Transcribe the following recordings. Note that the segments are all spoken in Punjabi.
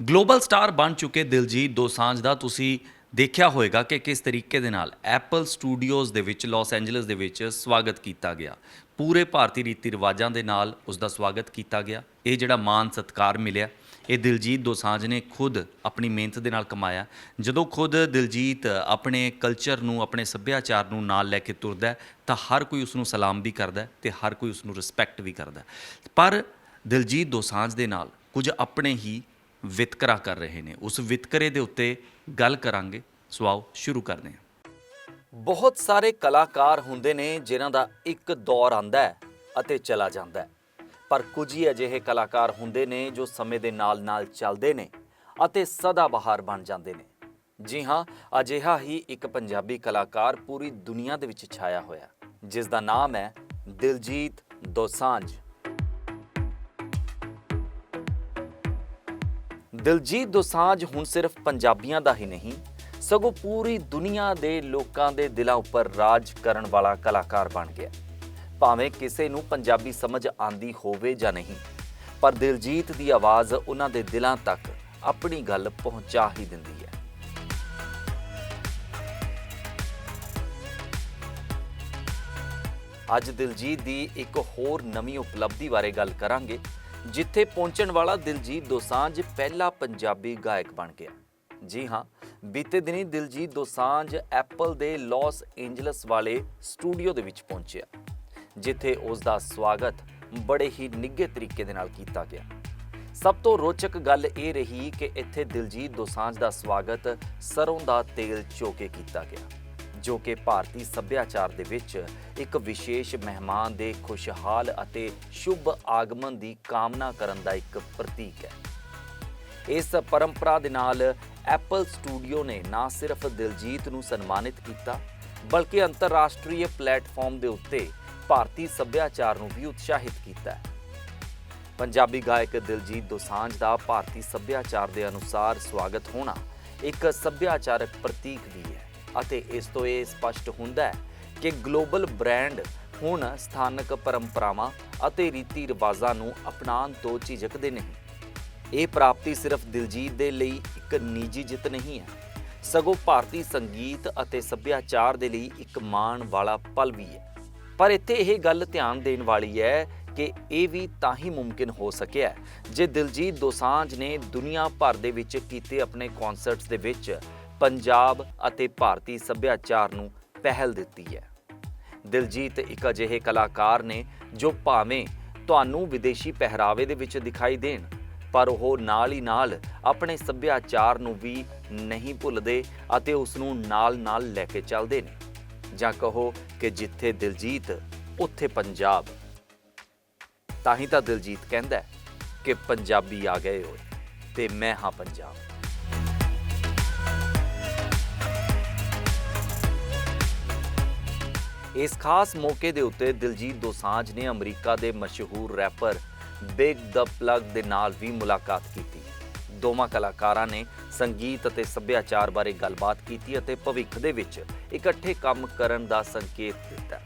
ਗਲੋਬਲ ਸਟਾਰ ਬਣ ਚੁੱਕੇ ਦਿਲਜੀਤ ਦੋਸਾਂਝ ਦਾ ਤੁਸੀਂ ਦੇਖਿਆ ਹੋਵੇਗਾ ਕਿ ਕਿਸ ਤਰੀਕੇ ਦੇ ਨਾਲ ਐਪਲ ਸਟੂਡੀਓਜ਼ ਦੇ ਵਿੱਚ ਲਾਸ ਐਂਜਲਸ ਦੇ ਵਿੱਚ ਸਵਾਗਤ ਕੀਤਾ ਗਿਆ। ਪੂਰੇ ਭਾਰਤੀ ਰੀਤੀ ਰਿਵਾਜਾਂ ਦੇ ਨਾਲ ਉਸ ਦਾ ਸਵਾਗਤ ਕੀਤਾ ਗਿਆ। ਇਹ ਜਿਹੜਾ ਮਾਨ ਸਤਕਾਰ ਮਿਲਿਆ, ਇਹ ਦਿਲਜੀਤ ਦੋਸਾਂਝ ਨੇ ਖੁਦ ਆਪਣੀ ਮਿਹਨਤ ਦੇ ਨਾਲ ਕਮਾਇਆ। ਜਦੋਂ ਖੁਦ ਦਿਲਜੀਤ ਆਪਣੇ ਕਲਚਰ ਨੂੰ, ਆਪਣੇ ਸੱਭਿਆਚਾਰ ਨੂੰ ਨਾਲ ਲੈ ਕੇ ਤੁਰਦਾ ਤਾਂ ਹਰ ਕੋਈ ਉਸ ਨੂੰ ਸਲਾਮ ਵੀ ਕਰਦਾ ਹੈ ਤੇ ਹਰ ਕੋਈ ਉਸ ਨੂੰ ਰਿਸਪੈਕਟ ਵੀ ਕਰਦਾ ਪਰ ਦਿਲਜੀਤ ਦੋਸਾਂਝ ਦੇ ਨਾਲ ਕੁਝ ਆਪਣੇ ਹੀ ਵਿਤਕਰਾ ਕਰ ਰਹੇ ਨੇ। ਉਸ ਵਿਤਕਰੇ ਦੇ ਉੱਤੇ ਗੱਲ ਕਰਾਂਗੇ। ਸੋ ਆਓ ਸ਼ੁਰੂ ਕਰਦੇ ਹਾਂ। ਬਹੁਤ ਸਾਰੇ ਕਲਾਕਾਰ ਹੁੰਦੇ ਨੇ ਜਿਨ੍ਹਾਂ ਦਾ ਇੱਕ ਦੌਰ ਆਂਦਾ ਹੈ ਅਤੇ ਚਲਾ ਜਾਂਦਾ ਹੈ। ਪਰ ਕੁਝ ਹੀ ਅਜਿਹੇ ਕਲਾਕਾਰ ਹੁੰਦੇ ਨੇ ਜੋ ਸਮੇਂ ਦੇ ਨਾਲ-ਨਾਲ ਚੱਲਦੇ ਨੇ ਅਤੇ ਸਦਾ ਬਹਾਰ ਬਣ ਜਾਂਦੇ ਨੇ। ਜੀ ਹਾਂ, ਅਜਿਹਾ ਹੀ ਇੱਕ ਪੰਜਾਬੀ ਕਲਾਕਾਰ ਪੂਰੀ ਦੁਨੀਆ ਦੇ ਵਿੱਚ ਛਾਇਆ ਹੋਇਆ ਜਿਸ ਦਾ ਨਾਮ ਹੈ ਦਿਲਜੀਤ ਦੋਸਾਂਝ। ਦਿਲਜੀਤ ਦੋਸਾਂਝ ਹੁਣ ਸਿਰਫ ਪੰਜਾਬੀਆਂ ਦਾ ਹੀ ਨਹੀਂ, ਸਗੋਂ ਪੂਰੀ ਦੁਨੀਆ ਦੇ ਲੋਕਾਂ ਦੇ ਦਿਲਾਂ ਉੱਪਰ ਰਾਜ ਕਰਨ ਵਾਲਾ ਕਲਾਕਾਰ ਬਣ ਗਿਆ। ਭਾਵੇਂ ਕਿਸੇ ਨੂੰ ਪੰਜਾਬੀ ਸਮਝ ਆਂਦੀ ਹੋਵੇ ਜਾਂ ਨਹੀਂ, ਪਰ ਦਿਲਜੀਤ ਦੀ ਆਵਾਜ਼ ਉਹਨਾਂ ਦੇ ਦਿਲਾਂ ਤੱਕ ਆਪਣੀ ਗੱਲ ਪਹੁੰਚਾ ਹੀ ਦਿੰਦੀ ਹੈ। ਅੱਜ ਦਿਲਜੀਤ ਦੀ ਇੱਕ ਹੋਰ ਨਵੀਂ ਉਪਲਬਧੀ ਬਾਰੇ ਗੱਲ ਕਰਾਂਗੇ। ਜਿੱਥੇ ਪਹੁੰਚਣ ਵਾਲਾ ਦਿਲਜੀਤ ਦੋਸਾਂਝ ਪਹਿਲਾ ਪੰਜਾਬੀ ਗਾਇਕ ਬਣ ਗਿਆ। ਜੀ ਹਾਂ, ਬੀਤੇ ਦਿਨੀ ਦਿਲਜੀਤ ਦੋਸਾਂਝ ਐਪਲ ਦੇ ਲਾਸ ਐਂਜਲਸ ਵਾਲੇ ਸਟੂਡੀਓ ਦੇ ਵਿੱਚ ਪਹੁੰਚਿਆ, ਜਿੱਥੇ ਉਸ ਦਾ ਸਵਾਗਤ ਬੜੇ ਹੀ ਨਿੱਘੇ ਤਰੀਕੇ ਦੇ ਨਾਲ ਕੀਤਾ ਗਿਆ। ਸਭ ਤੋਂ ਰੋਚਕ ਗੱਲ ਇਹ ਰਹੀ ਕਿ ਇੱਥੇ ਦਿਲਜੀਤ ਦੋਸਾਂਝ ਦਾ ਸਵਾਗਤ ਸਰੋਂ ਦਾ ਤੇਲ ਚੋ ਕੇ ਕੀਤਾ ਗਿਆ। ਜੋ ਕਿ ਭਾਰਤੀ ਸੱਭਿਆਚਾਰ ਦੇ ਵਿੱਚ ਇੱਕ ਵਿਸ਼ੇਸ਼ ਮਹਿਮਾਨ ਦੇ ਖੁਸ਼ਹਾਲ ਅਤੇ ਸ਼ੁਭ ਆਗਮਨ ਦੀ ਕਾਮਨਾ ਕਰਨ ਦਾ ਇੱਕ ਪ੍ਰਤੀਕ ਹੈ। ਇਸ ਪਰੰਪਰਾ ਦੇ ਨਾਲ ਐਪਲ ਸਟੂਡੀਓ ਨੇ ਨਾ ਸਿਰਫ ਦਿਲਜੀਤ ਨੂੰ ਸਨਮਾਨਿਤ ਕੀਤਾ, ਬਲਕਿ ਅੰਤਰਰਾਸ਼ਟਰੀ ਪਲੇਟਫਾਰਮ ਦੇ ਉੱਤੇ ਭਾਰਤੀ ਸੱਭਿਆਚਾਰ ਨੂੰ ਵੀ ਉਤਸ਼ਾਹਿਤ ਕੀਤਾ ਹੈ। ਪੰਜਾਬੀ ਗਾਇਕ ਦਿਲਜੀਤ ਦੋਸਾਂਝ ਦਾ ਭਾਰਤੀ ਸੱਭਿਆਚਾਰ ਦੇ ਅਨੁਸਾਰ ਸਵਾਗਤ ਹੋਣਾ ਇੱਕ ਸੱਭਿਆਚਾਰਕ ਪ੍ਰਤੀਕ ਵੀ ਹੈ। ਅਤੇ ਇਸ ਤੋਂ ਇਹ ਸਪਸ਼ਟ ਹੁੰਦਾ ਹੈ ਕਿ ਗਲੋਬਲ ਬ੍ਰਾਂਡ ਹੁਣ ਸਥਾਨਕ ਪਰੰਪਰਾਵਾਂ ਅਤੇ ਰੀਤੀ ਰਿਵਾਜਾਂ ਨੂੰ ਅਪਣਾਉਣ ਤੋਂ ਝਿਜਕਦੇ ਨਹੀਂ। ਇਹ ਪ੍ਰਾਪਤੀ ਸਿਰਫ ਦਿਲਜੀਤ ਦੇ ਲਈ ਇੱਕ ਨਿੱਜੀ ਜਿੱਤ ਨਹੀਂ ਹੈ। ਸਗੋਂ ਭਾਰਤੀ ਸੰਗੀਤ ਅਤੇ ਸੱਭਿਆਚਾਰ ਦੇ ਲਈ ਇੱਕ ਮਾਣ ਵਾਲਾ ਪਲ ਵੀ ਹੈ। ਪਰ ਇੱਥੇ ਇਹ ਗੱਲ ਧਿਆਨ ਦੇਣ ਵਾਲੀ ਹੈ ਕਿ ਇਹ ਵੀ ਤਾਂ ਹੀ ਮੁਮਕਿਨ ਹੋ ਸਕਿਆ ਜੇ ਦਿਲਜੀਤ ਦੋਸਾਂਝ ਨੇ ਦੁਨੀਆ ਭਰ ਦੇ ਵਿੱਚ ਕੀਤੇ ਆਪਣੇ ਕਨਸਰਟਸ ਦੇ ਵਿੱਚ ਪੰਜਾਬ ਅਤੇ ਭਾਰਤੀ ਸੱਭਿਆਚਾਰ ਨੂੰ ਪਹਿਲ ਦਿੱਤੀ ਹੈ। ਦਿਲਜੀਤ ਇੱਕ ਅਜਿਹੇ ਕਲਾਕਾਰ ਨੇ ਜੋ ਭਾਵੇਂ ਤੁਹਾਨੂੰ ਵਿਦੇਸ਼ੀ ਪਹਿਰਾਵੇ ਦੇ ਵਿੱਚ ਦਿਖਾਈ ਦੇਣ, ਪਰ ਉਹ ਨਾਲ ਹੀ ਨਾਲ ਆਪਣੇ ਸੱਭਿਆਚਾਰ ਨੂੰ ਵੀ ਨਹੀਂ ਭੁੱਲਦੇ ਅਤੇ ਉਸ ਨੂੰ ਨਾਲ-ਨਾਲ ਲੈ ਕੇ ਚੱਲਦੇ ਨੇ। ਜਾਂ ਕਹੋ ਕਿ ਜਿੱਥੇ ਦਿਲਜੀਤ, ਉੱਥੇ ਪੰਜਾਬ। ਤਾਂ ਹੀ ਤਾਂ ਦਿਲਜੀਤ ਕਹਿੰਦਾ ਕਿ ਪੰਜਾਬੀ ਆ ਗਏ ਹੋਏ ਤੇ ਮੈਂ ਹਾਂ ਪੰਜਾਬ। ਇਸ ਖਾਸ ਮੌਕੇ ਦੇ ਉੱਤੇ ਦਿਲਜੀਤ ਦੋਸਾਂਝ ਨੇ ਅਮਰੀਕਾ ਦੇ ਮਸ਼ਹੂਰ ਰੈਪਰ ਬਿਗ ਦ ਪਲੱਗ ਦੇ ਨਾਲ ਵੀ ਮੁਲਾਕਾਤ ਕੀਤੀ। ਦੋਵਾਂ ਕਲਾਕਾਰਾਂ ਨੇ ਸੰਗੀਤ ਅਤੇ ਸੱਭਿਆਚਾਰ ਬਾਰੇ ਗੱਲਬਾਤ ਕੀਤੀ ਅਤੇ ਭਵਿੱਖ ਦੇ ਵਿੱਚ ਇਕੱਠੇ ਕੰਮ ਕਰਨ ਦਾ ਸੰਕੇਤ ਦਿੱਤਾ।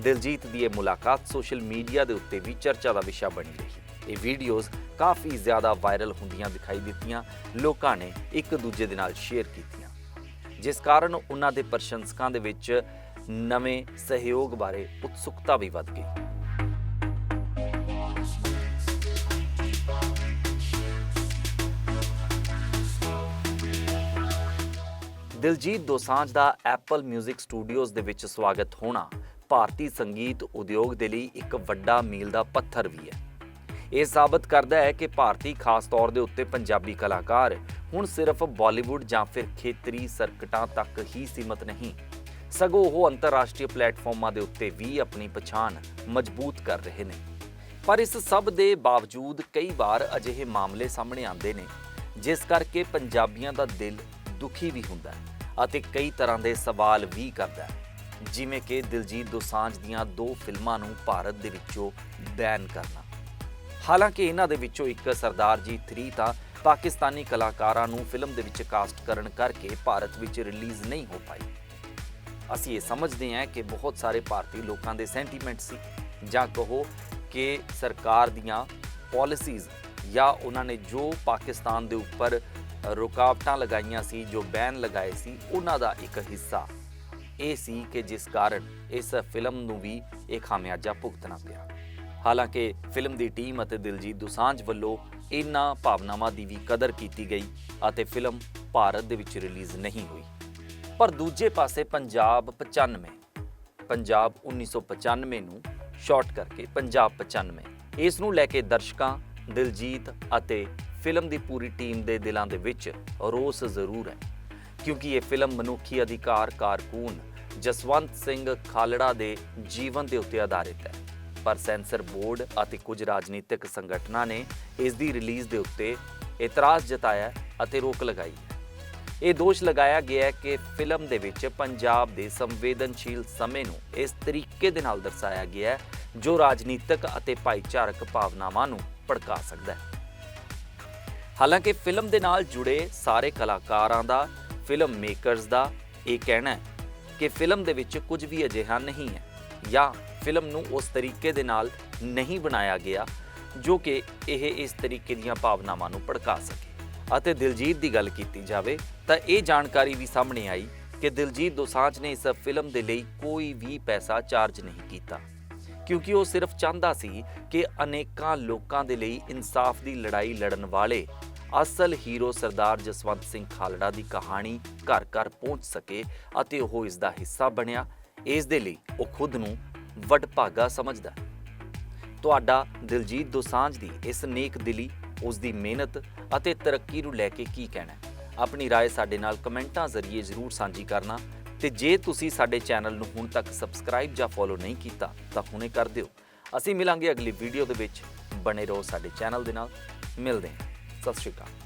ਦਿਲਜੀਤ ਦੀ ਇਹ ਮੁਲਾਕਾਤ ਸੋਸ਼ਲ ਮੀਡੀਆ ਦੇ ਉੱਤੇ ਵੀ ਚਰਚਾ ਦਾ ਵਿਸ਼ਾ ਬਣੀ ਰਹੀ। ਇਹ ਵੀਡੀਓਜ਼ ਕਾਫੀ ਜ਼ਿਆਦਾ ਵਾਇਰਲ ਹੁੰਦੀਆਂ ਦਿਖਾਈ ਦਿੱਤੀਆਂ, ਲੋਕਾਂ ਨੇ ਇੱਕ ਦੂਜੇ ਦੇ ਨਾਲ ਸ਼ੇਅਰ ਕੀਤੀਆਂ। ਜਿਸ ਕਾਰਨ ਉਹਨਾਂ ਦੇ ਪ੍ਰਸ਼ੰਸਕਾਂ ਦੇ ਵਿੱਚ ਨਵੇਂ ਸਹਿਯੋਗ ਬਾਰੇ ਉਤਸੁਕਤਾ ਵੀ ਵੱਧ ਗਈ। ਦਿਲਜੀਤ ਦੋਸਾਂਝ ਦਾ ਐਪਲ 뮤직 ਸਟੂਡੀਓਜ਼ ਦੇ ਵਿੱਚ ਸਵਾਗਤ ਹੋਣਾ ਭਾਰਤੀ ਸੰਗੀਤ ਉਦਯੋਗ ਦੇ ਲਈ ਇੱਕ ਵੱਡਾ ਮੀਲ ਦਾ ਪੱਥਰ ਵੀ ਹੈ। ਇਹ ਸਾਬਤ ਕਰਦਾ ਹੈ ਕਿ ਭਾਰਤੀ ਖਾਸ ਤੌਰ ਦੇ ਉੱਤੇ ਪੰਜਾਬੀ ਕਲਾਕਾਰ ਹੁਣ ਸਿਰਫ ਬਾਲੀਵੁੱਡ ਜਾਂ ਫਿਰ ਖੇਤਰੀ ਸਰਕਟਾਂ ਤੱਕ ਹੀ ਸੀਮਤ ਨਹੀਂ। ਸਗੋਂ ਉਹ ਅੰਤਰਰਾਸ਼ਟਰੀ ਪਲੇਟਫਾਰਮਾਂ ਦੇ ਉੱਤੇ ਵੀ ਆਪਣੀ ਪਛਾਣ ਮਜ਼ਬੂਤ ਕਰ ਰਹੇ ਨੇ। ਪਰ ਇਸ ਸਭ ਦੇ ਬਾਵਜੂਦ ਕਈ ਵਾਰ ਅਜਿਹੇ ਮਾਮਲੇ ਸਾਹਮਣੇ ਆਉਂਦੇ ਨੇ, ਜਿਸ ਕਰਕੇ ਪੰਜਾਬੀਆਂ ਦਾ ਦਿਲ ਦੁਖੀ ਵੀ ਹੁੰਦਾ ਹੈ ਅਤੇ ਕਈ ਤਰ੍ਹਾਂ ਦੇ ਸਵਾਲ ਵੀ ਕਰਦਾ ਹੈ। ਜਿਵੇਂ ਕਿ ਦਿਲਜੀਤ ਦੋਸਾਂਝ ਦੀਆਂ ਦੋ ਫਿਲਮਾਂ ਨੂੰ ਭਾਰਤ ਦੇ ਵਿੱਚੋਂ ਬੈਨ ਕਰਨਾ। ਹਾਲਾਂਕਿ ਇਹਨਾਂ ਦੇ ਵਿੱਚੋਂ ਇੱਕ ਸਰਦਾਰ ਜੀ 3 ਤਾਂ ਪਾਕਿਸਤਾਨੀ ਕਲਾਕਾਰਾਂ ਨੂੰ ਫਿਲਮ ਦੇ ਵਿੱਚ ਕਾਸਟ ਕਰਨ ਕਰਕੇ ਭਾਰਤ ਵਿੱਚ ਰਿਲੀਜ਼ ਨਹੀਂ ਹੋ ਪਾਈ। ਅਸੀਂ ਇਹ ਸਮਝਦੇ ਹਾਂ ਕਿ ਬਹੁਤ ਸਾਰੇ ਭਾਰਤੀ ਲੋਕਾਂ ਦੇ ਸੈਂਟੀਮੈਂਟ ਸੀ। ਜਾਂ ਕਹੋ ਕਿ ਸਰਕਾਰ ਦੀਆਂ ਪਾਲਿਸੀਜ਼ ਜਾਂ ਉਹਨਾਂ ਨੇ ਜੋ ਪਾਕਿਸਤਾਨ ਦੇ ਉੱਪਰ ਰੁਕਾਵਟਾਂ ਲਗਾਈਆਂ ਸੀ, ਜੋ ਬੈਨ ਲਗਾਏ ਸੀ, ਉਹਨਾਂ ਦਾ ਇੱਕ ਹਿੱਸਾ। ਇਹ ਸੀ ਕਿ ਜਿਸ ਕਾਰਨ ਇਸ ਫਿਲਮ ਨੂੰ ਵੀ ਇਹ ਖਾਮਿਆਜਾ ਭੁਗਤਣਾ ਪਿਆ। ਹਾਲਾਂਕਿ ਫਿਲਮ ਦੀ ਟੀਮ ਅਤੇ ਦਿਲਜੀਤ ਦੁਸਾਂਝ ਵੱਲੋਂ ਇਨ੍ਹਾਂ ਭਾਵਨਾਵਾਂ ਦੀ ਵੀ ਕਦਰ ਕੀਤੀ ਗਈ ਅਤੇ ਫਿਲਮ ਭਾਰਤ ਦੇ ਵਿੱਚ ਰਿਲੀਜ਼ ਨਹੀਂ ਹੋਈ। ਪਰ ਦੂਜੇ ਪਾਸੇ ਪੰਜਾਬ 95 ਪੰਜਾਬ 1995 ਨੂੰ ਸ਼ਾਰਟ ਕਰਕੇ ਪੰਜਾਬ 95 ਇਸ ਨੂੰ ਲੈ ਕੇ ਦਰਸ਼ਕਾਂ, ਦਿਲਜੀਤ ਅਤੇ ਫਿਲਮ ਦੀ ਪੂਰੀ ਟੀਮ ਦੇ ਦਿਲਾਂ ਦੇ ਵਿੱਚ ਰੋਸ ਜ਼ਰੂਰ ਹੈ, ਕਿਉਂਕਿ ਇਹ ਫਿਲਮ ਮਨੁੱਖੀ ਅਧਿਕਾਰ ਕਾਰਕੂਨ ਜਸਵੰਤ ਸਿੰਘ ਖਾਲੜਾ ਦੇ ਜੀਵਨ ਦੇ ਉੱਤੇ ਆਧਾਰਿਤ ਹੈ। ਪਰ ਸੈਂਸਰ ਬੋਰਡ ਅਤੇ ਕੁਝ ਰਾਜਨੀਤਿਕ ਸੰਗਠਨਾਂ ਨੇ ਇਸ ਦੀ ਰਿਲੀਜ਼ ਦੇ ਉੱਤੇ ਇਤਰਾਜ਼ ਜਤਾਇਆ ਅਤੇ ਰੋਕ ਲਗਾਈ ਹੈ। ਇਹ ਦੋਸ਼ ਲਗਾਇਆ ਗਿਆ ਹੈ ਕਿ ਫਿਲਮ ਦੇ ਵਿੱਚ ਪੰਜਾਬ ਦੇ ਸੰਵੇਦਨਸ਼ੀਲ ਸਮੇਂ ਨੂੰ ਇਸ ਤਰੀਕੇ ਦੇ ਨਾਲ ਦਰਸਾਇਆ ਗਿਆ ਹੈ, ਜੋ ਰਾਜਨੀਤਿਕ ਅਤੇ ਭਾਈਚਾਰਕ ਭਾਵਨਾਵਾਂ ਨੂੰ ਭੜਕਾ ਸਕਦਾ ਹੈ। ਹਾਲਾਂਕਿ ਫਿਲਮ ਦੇ ਨਾਲ ਜੁੜੇ ਸਾਰੇ ਕਲਾਕਾਰਾਂ ਦਾ ਫਿਲਮ ਮੇਕਰਸ ਦਾ ਇਹ ਕਹਿਣਾ ਹੈ ਕਿ ਫਿਲਮ ਦੇ ਵਿੱਚ ਕੁਝ ਵੀ ਅਜਿਹਾ ਨਹੀਂ ਹੈ ਜਾਂ ਫਿਲਮ ਨੂੰ ਉਸ ਤਰੀਕੇ ਦੇ ਨਾਲ ਨਹੀਂ ਬਣਾਇਆ ਗਿਆ, ਜੋ ਕਿ ਇਹ ਇਸ ਤਰੀਕੇ ਦੀਆਂ ਭਾਵਨਾਵਾਂ ਨੂੰ ਭੜਕਾ ਸਕੇ। ਅਤੇ ਦਿਲਜੀਤ ਦੀ ਗੱਲ ਕੀਤੀ ਜਾਵੇ ਤਾਂ ਇਹ ਜਾਣਕਾਰੀ ਵੀ ਸਾਹਮਣੇ ਆਈ ਕਿ ਦਿਲਜੀਤ ਦੋਸਾਂਝ ਨੇ ਇਸ ਫਿਲਮ ਦੇ ਲਈ ਕੋਈ ਵੀ ਪੈਸਾ ਚਾਰਜ ਨਹੀਂ ਕੀਤਾ। ਕਿਉਂਕਿ ਉਹ ਸਿਰਫ ਚਾਹੁੰਦਾ ਸੀ ਕਿ ਅਨੇਕਾਂ ਲੋਕਾਂ ਦੇ ਲਈ ਇਨਸਾਫ ਦੀ ਲੜਾਈ ਲੜਨ ਵਾਲੇ ਅਸਲ ਹੀਰੋ ਸਰਦਾਰ ਜਸਵੰਤ ਸਿੰਘ ਖਾਲੜਾ ਦੀ ਕਹਾਣੀ ਘਰ ਘਰ ਪਹੁੰਚ ਸਕੇ ਅਤੇ ਉਹ ਇਸ ਦਾ ਹਿੱਸਾ ਬਣਿਆ। ਇਸ ਦੇ ਲਈ ਉਹ ਖੁਦ ਨੂੰ ਵਡਭਾਗਾ ਸਮਝਦਾ ਤੁਹਾਡਾ ਦਿਲਜੀਤ ਦੋਸਾਂਝ ਦੀ ਇਸ ਨੇਕ ਦਿਲੀ ਉਸ ਦੀ ਮਿਹਨਤ ਅਤੇ ਤਰੱਕੀ ਨੂੰ ਲੈ ਕੇ ਕੀ ਕਹਿਣਾ ਹੈ ਆਪਣੀ رائے ਸਾਡੇ ਨਾਲ ਕਮੈਂਟਾਂ ਜ਼ਰੀਏ ਜ਼ਰੂਰ ਸਾਂਝੀ ਕਰਨਾ ਤੇ ਜੇ ਤੁਸੀਂ ਸਾਡੇ ਚੈਨਲ ਨੂੰ ਹੁਣ ਤੱਕ ਸਬਸਕ੍ਰਾਈਬ ਜਾਂ ਫੋਲੋ ਨਹੀਂ ਕੀਤਾ ਤਾਂ ਹੁਣੇ ਕਰ ਦਿਓ ਅਸੀਂ ਮਿਲਾਂਗੇ ਅਗਲੀ ਵੀਡੀਓ ਦੇ ਵਿੱਚ ਬਣੇ ਰਹੋ ਸਾਡੇ ਚੈਨਲ ਦੇ ਨਾਲ ਮਿਲਦੇ ਹਾਂ ਸਤਿ ਸ਼੍ਰੀ ਅਕਾਲ